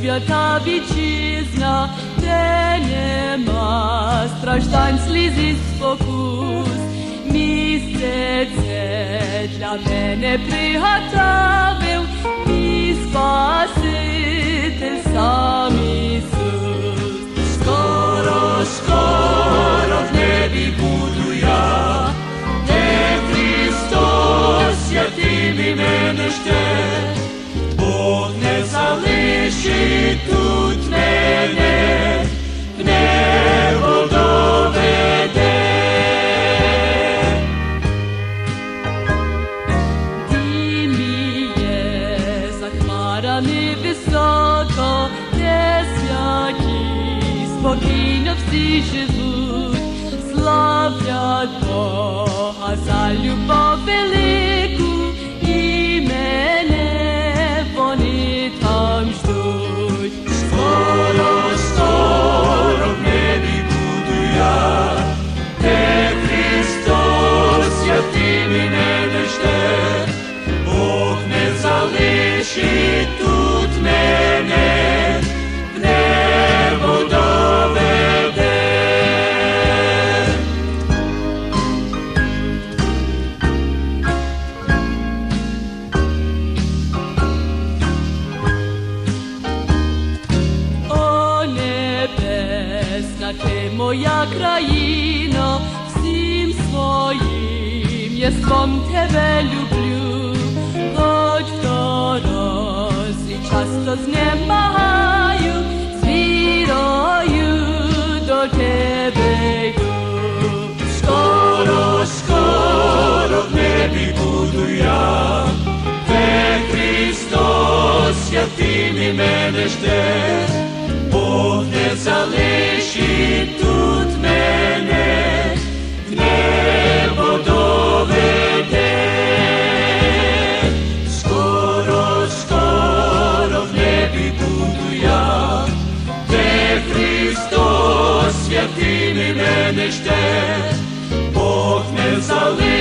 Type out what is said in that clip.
свята вітчизна, де нема страждань, сліз і спокус. Місце це для мене приготовив Хмарами високо, де святі спокійно всі живуть, славлять Бога за любов моя країно, всім своїм. Єством тебе люблю, хоч в дорозі часто знемагаю, з вірою до тебе йду. Скоро, скоро в небі буду я, де Христос святим мене жде, мене ще, Бог не мене,